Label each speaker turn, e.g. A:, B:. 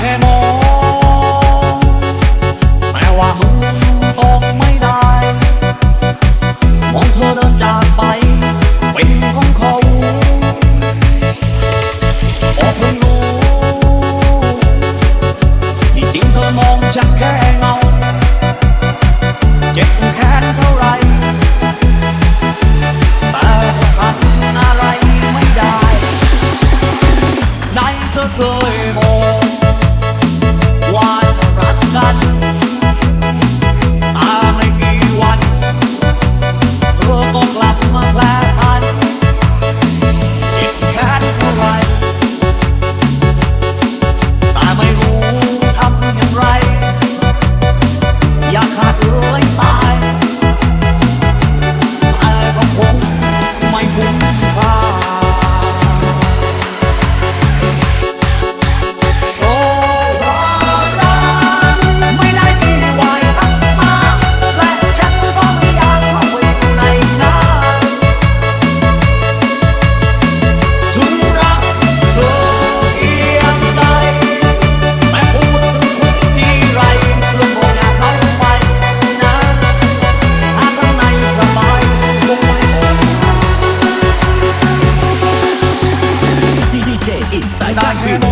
A: แค่มองแม้ว่ามึง see.